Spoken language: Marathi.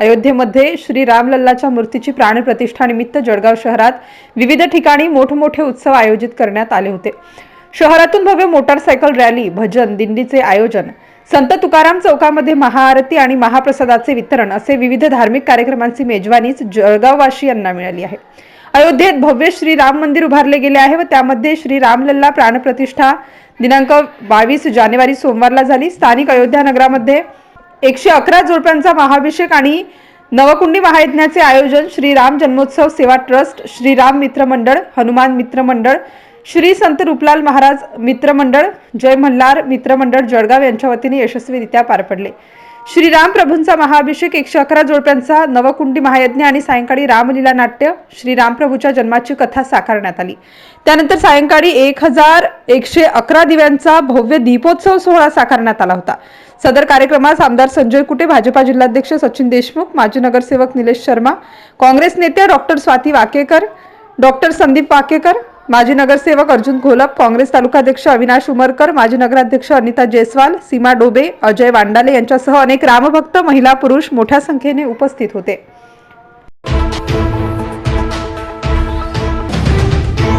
अयोध्येमध्ये श्री रामलल्लाच्या मूर्तीची प्राणप्रतिष्ठानिमित्त जळगाव शहरात विविध ठिकाणी मोठमोठे उत्सव आयोजित करण्यात आले होते. शहरातून भव्य मोटारसायकल रॅली भजन दिंडीचे आयोजन संत तुकाराम चौकामध्ये महाआरती आणि महाप्रसादाचे वितरण असे विविध धार्मिक कार्यक्रमांची मेजवानीच जळगाववासियांना मिळाली आहे. अयोध्येत भव्य श्री राम मंदिर उभारले गेले आहे व त्यामध्ये श्री रामलल्ला प्राणप्रतिष्ठा दिनांक बावीस जानेवारी सोमवारला झाली. स्थानिक अयोध्या नगरामध्ये एकशे अकरा जोडप्यांचा महाभिषेक आणि नवकुंडी महायज्ञाचे आयोजन श्री राम जन्मोत्सव सेवा ट्रस्ट श्री राम मित्र मंडळ हनुमान मित्र मंडळ श्री संत रूपलाल महाराज मित्र मंडळ जय मल्हार मित्र मंडळ जळगाव यांच्या वतीने यशस्वीरित्या पार पडले. श्रीराम प्रभूंचा महाअभिषेक एकशे अकरा जोडप्यांचा नवकुंडी महायज्ञ आणि सायंकाळी रामलीला नाट्य श्रीरामप्रभूच्या जन्माची कथा साकारण्यात आली. त्यानंतर सायंकाळी एक हजार एकशे अकरा दिव्यांचा भव्य दीपोत्सव सोहळा साकारण्यात आला होता. सदर कार्यक्रमास आमदार संजय कुटे भाजपा जिल्हाध्यक्ष सचिन देशमुख माजी नगरसेवक निलेश शर्मा काँग्रेस नेत्या डॉक्टर स्वाती वाकेकर डॉक्टर संदीप वाकेकर माजी नगरसेवक अर्जुन घोलप काँग्रेस तालुकाध्यक्ष अविनाश उमरकर माजी नगराध्यक्ष अनिता जयस्वाल सीमा डोबे अजय वांडाले यांच्यासह अनेक रामभक्त महिला पुरुष मोठ्या संख्येने उपस्थित होते.